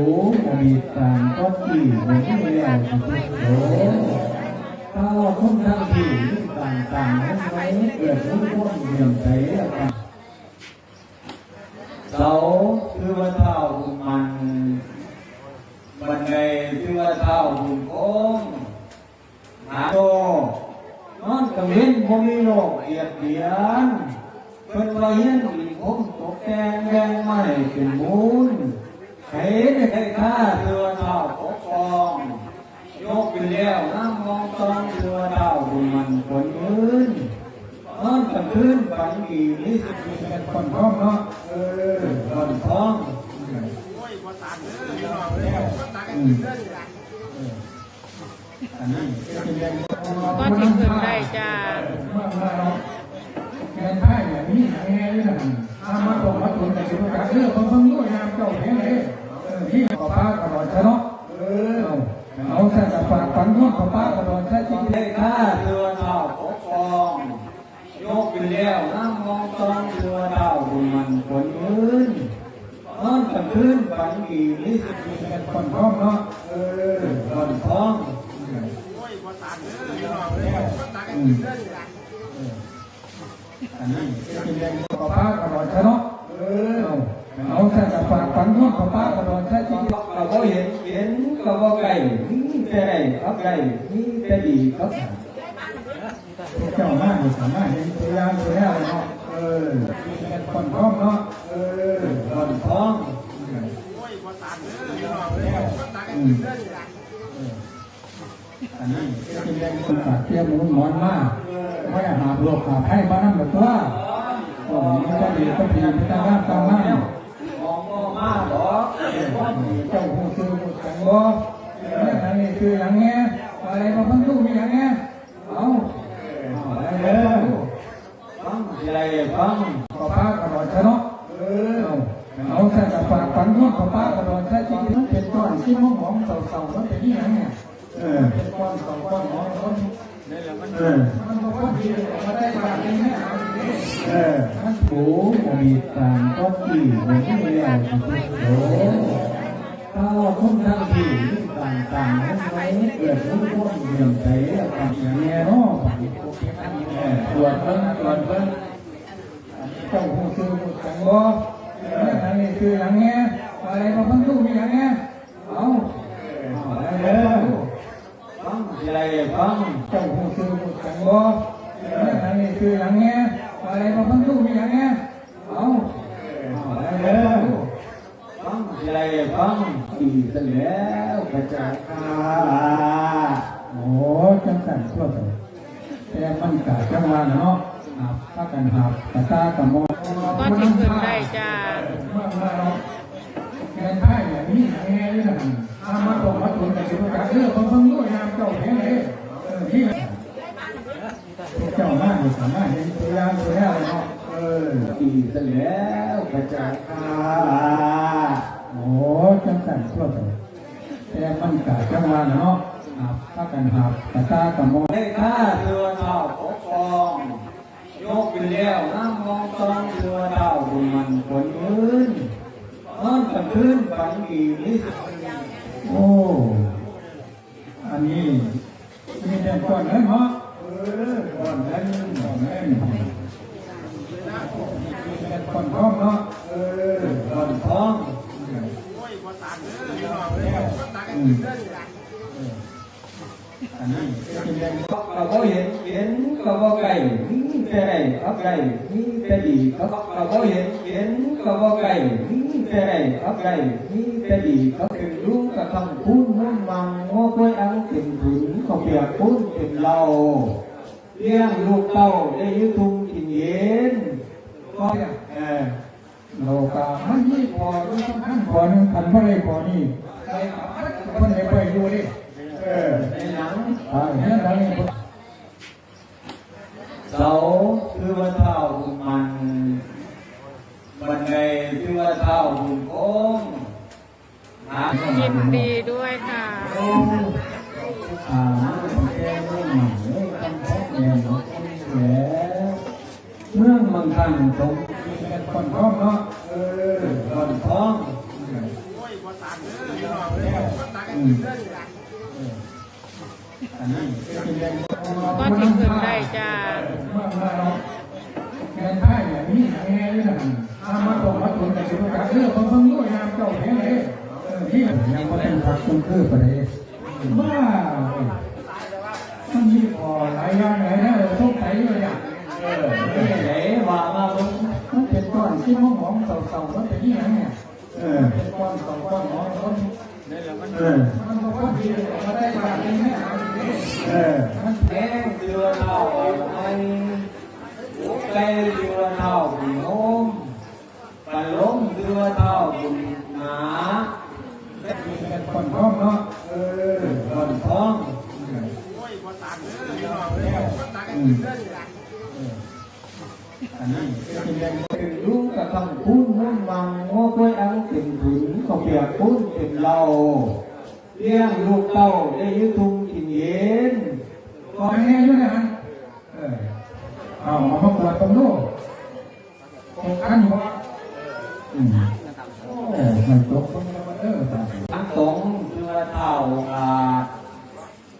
โอ้มีการก็ตีหัวไม่แล้วโอ้ถ้าว่าคนทั้งที่ต่างต่างๆนั้นไว้เกิดรู้พวกเรื่องใจกันเสาคือว่าเท้าบุญมันบันไดคือว่าเท้าบุญโค้งหาโตนอนกังเว้นบ่มีโรคเอียดเบียนเพิ่นว่าเฮียนอีกคมตกแต่งแดงไม้เป็นมูลเห็ นให้ข้าเรือเท่าปกครอง ยกไปแล้วนั่งมองตองเรือเท่าบุญมันคนอื่นนอนกลางคืนฝันดีนี่สุดมีเป็นคนท้องเนาะเออคนท้องอืมอันนี้เป็นเรื่องก็สิขึ้นได้จ้าเมื่อเราแกนไพ่แบบนี้หาแง่ด้วยนะถ้ามาตรงมาตุนแต่ถึงการเลือกของทั้งด้วยงามเจ้าแข็งเลยเออที่ขอป้ากระโดดชะเนาะเออเอาแต่จะฝากฝันว่าขอป้ากระโดดชะจริง ให้ข้าเรือเท่าปกครองยกไปแล้วนั่งมองตองเรือเท่าบุญมันคนอื่นนอนกลางคืนฝันดีนี่สุดมี เป็นคนท้องเนาะเออคนท้อมอันนี้เป็นเรื่องขอป้ากระโดดชะเนาะเออเอาแต่จะฝากฝันว่าขอป้ากระโดดชะจริงเราก็เห็นเห็นก็ว่าไก่แต่ไหนครับไก่นี่แต่ดีครับเจ้าหน้าสามารถเห็นตัวอย่างตัวแล้วเนาะเออเป็นคนท้องเนาะเออคนท้อง อืมอันนี้เป็นแรงคนฝากเตี้ยหมุนหมอนมากไม่หาโลกหาไพ่มานั่งแบบว่าโอ้มันจะดีก็พีพิจารณาตามนั้นมองมองมาหรอเจ้าผู้ซื้อผู้สังบ่เนี่ยทางนี้คืออย่างเงี้ยอะไรมาเพิ่งรู้มีอย่างเงี้ยเอาเอาอะไร เอ เด้อ อฟังอะไรฟัง ขอป้ากระโดดชะเนาะเออเอา แต่จะฝากฝันว่าขอป้ากระโดดชะจริงมันเป็นก้อนที่มองมองเสาๆมันเป็นอย่างเงี้ยเออเป็นก้อนเสองก้อนหมองก้อนเออมันก็พอดีมาได้บาทนึงแม่เออโอ้มีการก็ตีหัวไม่แล้วโอ้ถ้าว่าคนทั้งที่ต่างต่างๆนั้นไว้เกิดรู้พวกเรื่องใจกันอย่างเงี้ยเนาะเออตรวจเพิ่งตรวจเพิ่งเจ้าผู้ซื้อผู้สังบ่เนี่ ยทางนี้คืออย่างเงี้ยอะไรมาพิ่งรู้มีอย่างเงี้ยเอาเออเออฟังอะไรฟังเจ้าผู้ซื้อผู้สังบ่เนี่ยทางนี้คืออย่างเงี้ยอะไรมาพิ่งรู้มีอย่างเงี้ยเอาเออเออฟังอะไรฟังดีซะแล้วกระจายอาโอ้จังสั่นทั่วไปแต่มันกะจังว่าเนาะ หับพากันหับตาตาตะมองก็สิขึ้นได้จ้าเมื่อเมื่อเราแกนไพ่แบบนี้หาแง่ด้วยนะถ้ามาตรงมาตุนแต่ถึงการเลือกของทั้งด้วยงามเจ้าแข็งเลยเออที่เจ้าหน้าสามารถเห็นตัวอย่างตัวแล้วเนาะเออดีซะแล้วกระจายอาโอ้จังสั่นทั่วไปแต่มันกะจังว่าเนาะหับพากันหับตาตาตะมอง ให้ข้าเรือเท่าปกครองยกไปแล้วนั่งมองตองเรือเท่าบุญมันคนอื่นนอนกลางคืนฝันดีนี่สุด โอ้ อั นนี้มีแต่ก่อนเงินเหรอเออก่อนเงินก่อนเงินมีแต่ก่อนทองเนาะเออคนทองอืมอันนี้เนเรื่อ เราก็เห็นเห็นก็ว่าไก่นี่แต่ไหนครับไก่นี่แต่ดีครับเราก็เห็นเห็นก็ว่าไก่นี่แต่ไหนครับไก่นี่แต่ดีครับเป็นรู้กระทำพูดมุ่นมังงอกล้วยอังเป็นถุนเขาเปียกพูดเป็นเราเลี้ยงลูกเต้าได้ยุทุงกินเย็นก็เออโลกามันไม่พอด้วยสำคัญพอนึงพันบ่ได้พอนี่ใครคนไหนไปอยู่ดิ ในหนังเนี่ยทางนี้เสาคือว่าเท้าบุญมันบันไดคือว่าเท้าบุญโค้งยินดีด้วยค่ะอ่าแก้ไม่หมันเลยคำพบแม่หมดแล้วเมืองบางครั้งสมมีแต่คนท้องเนาะเออคนท้อง เอืมอันนี้เป็นเรื่องก็สิเพิ่มได้จ้าแกนไพ่เนี่ยมีแง่ด้วยนะถ้ามาตรงมาตุนแต่สุดท้ายเรื่องของเพิ่งรู้ยามเจ้าแข็งเลยเออที่ยังไม่เป็นพักคุ้มคือประเดี๋ยวว่ามันมีพอหลายอย่างไหลายแน่เลยทุกไสเลยอะเออไหนว่ามาเบิ่งมันเป็นก้อนที่มองมองเต่าๆมันเป็นยังไงเนี่ยเออเป็นก้อนเต่าก้อนหมองก้อนเออมันก็พอดีมาได้มาเป็นแม่หาดี เออแห้งเรือเทาไอ้ไก่เรือเท่าบุญโฮมปันล้มเรือเท่าบุญหนาเป็นคนท้องเนาะเออก่อนท้องอันนี้เป็นเรื่องเป็นรู้กระทำคุ้นมุ่นวังงอกล้วยอังเป็นถุนข้าวเปียกคุ้นเป็นเหล้า เลี้ยงลูกเต้าได้ยุทุงกินเย็นก่อนแน่ด้วยนะเออเอาเอามาปวดตรงนู้นตรงกันหัวอืมโอ้มันตกตรงนี้มันเออตายทั้งสองเชื่อเท่าอาด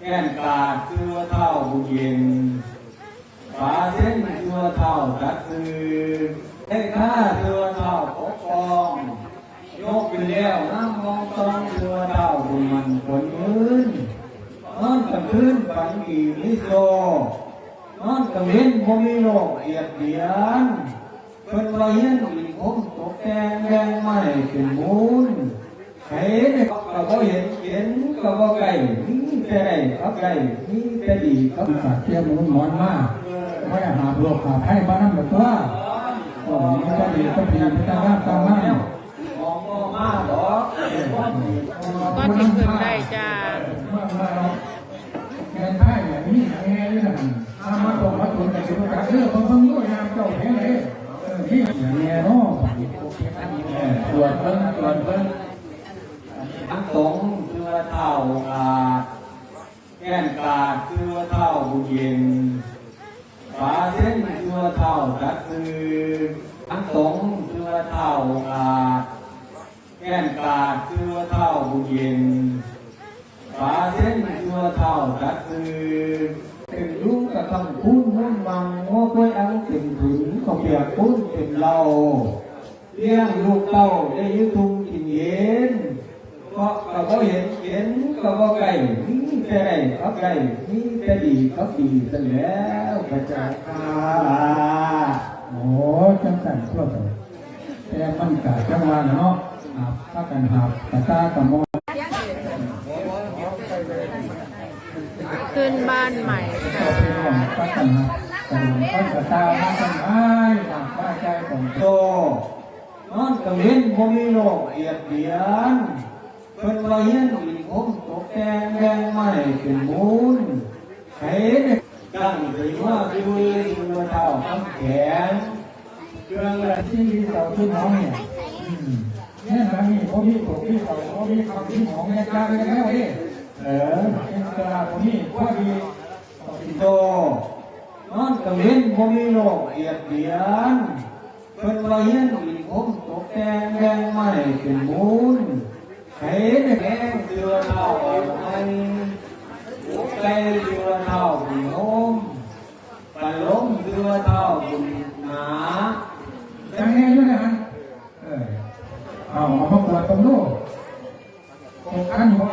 แก้นกาดเชื่อเท่าบุญเย็นฝาเส้นเชื่อเท่าจัดซื้อให้ข้าเชื่อเท่าปกครองยกไปแล้วน้ำมองต้องเชื่อเท่าบุญมันคนอื่นนอนกลาง คืนฝันดีลิโซนอนกลางเว้นบ่มีโรคเอียดเบียนเพิ่นว่าเฮียนอีกผมตกแต่งแดงไม้เป็นมูลเห็นก็บ่เห็นเห็นก็บ่ไกลมีแต่ได้ก็ไกลมีแต่ดีก็ที่ฝากเที่ยวมุนหมอนมากไม่ได้หาโรคหาไข้มานั่งแบบว่าโอ้มันก็ดีก็ดีไม่ต้องรับตามมาก มองบ่มาดอกเห็นว่าดี ก็สิเพิ่มได้จ้า เมื่อเมื่อเราแกนไพ่เนี่ยมีแง่ด้วยนะถ้ามาตรงมาตุนแต่สุดท้าย เรื่องของเพิ่งรู้ยามเจ้าแข็งเลยเออที่อย่างแง่นาะเออตรวจเบิ่งตรวจเบิ่งทั้งสองเชื่อเท่าอาดแก้นกาดเชื่อเท่าบุญเย็นฝาเส้นเชื่อเท่าจัดซื้อทั้งสองเชื่อเท่าอาดแก้นกาดเชื่อเท่าบุญเย็นฝาเส้นเชื่อเท่าจัดซื้อ เป็นรู้กระทำคุ้นมุ่นวังงอกล้วยอังเป็นถุนข้าวเปียกคุ้นเป็นเหล้าเลี้ยงลูกเต้าได้ยุทุงกินเย็นก็ก็บ่เห็นเห็นก็บ่ไกลมีแต่ได้ก็ไกลมีแต่ดีก็ดีซะแล้วพระเจ้าค่ะโอ้จังสันทั่วไปแต่มันกะจังหวะเนาะอาถ้ากันหาตาตากับมอ ขึ้นบ้านใหม่ค่ะถ้ากันหากันก็จะตามากันอ้ายหลับว่าใจของโตนอนกังเว้นบ่มีโรคเอียดเบียนเพิ่นว่าเฮียนอีกผมตกแต่งแดงไม้เป็นมูลให้เด็กตั้งใจว่าคือตัวเท่าคำแขนเครื่องละที่มีเสาที่น้องเนี่ยอืมเนี่ยนะมีพวกนี้พวกนี้เสาพวกนี้คำที่หองเนี่ยกลางกันแล้วเอ้ เออออเป็นตลาดพวกนี้พวกนี้โตนอนกังเว้นบ่มีโรคเอียดเบียนเพิ่นว่าเฮียนอีกผมตกแต่งแดงไม้เป็นมูลให้เด็กแดงเตือนเท่าไอ้ไก่เรือนเท่าบุญโฮมปันล้มเรือนเท่าบุญหนาจังแน่ด้วยนะเออเอาเอามาปวดตรงนู้นตรงกันหัว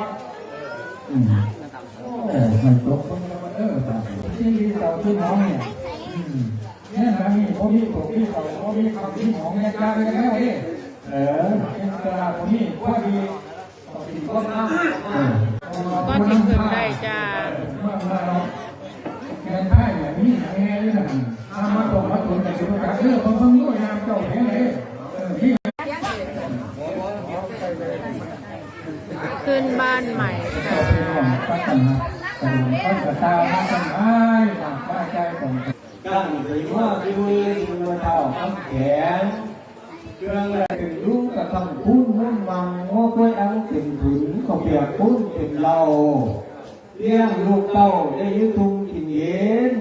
อืมโอ้มันตกตรงนี้มันเออตายที่มีเสาที่น้องเนี่ยอืมเนี่ยนะมี พวกนี้พวกนี้เสาพวกนี้คำที่หมองเนี่กลางกันแล้วเอ้เอเอออเป็นตลาดพวกนี้พวกนี้ก็น้ำก็สิเพิ่มได้จ้าเมื่อเมื่อเราแกนไพ่เนี่ยมีแง่ด้วยนะถ้ามาตรงมาตุนแต่สุดท้ายเรื่องของเพิ่งรู้ยามเจ้าแข็งเลยพี่ขึ้นบ้านใหม่ค่ะ ก็กันนะกันก็จะตามมากันอ้ายหลับว่าใจของตั้งใจว่าคือเรือเท่าคำแขนเครื่องละถึงรู้กระทำคุ้นมุ่นวังงอกล้วยอังเป็นถุนข้าวเปียกคุ้นเป็นเหล้าเลี้ยงลูกเต้าได้ยุทุงกินเย็น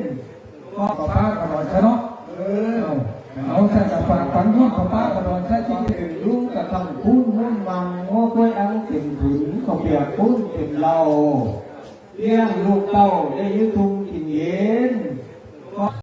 ก็ป้ากับหลอดชะเนาะเออเอาท่านจะฝากฝังยุ่งกับป้ากระโดดใช้ชีวิตคือรู้กระทำพูนมุ่นวังโง่กล้วยอังเป็นถุนเขาเปียกพูนเป็นเราเลี้ยงลูกเต้าได้ยึดทุ่งกินเย็น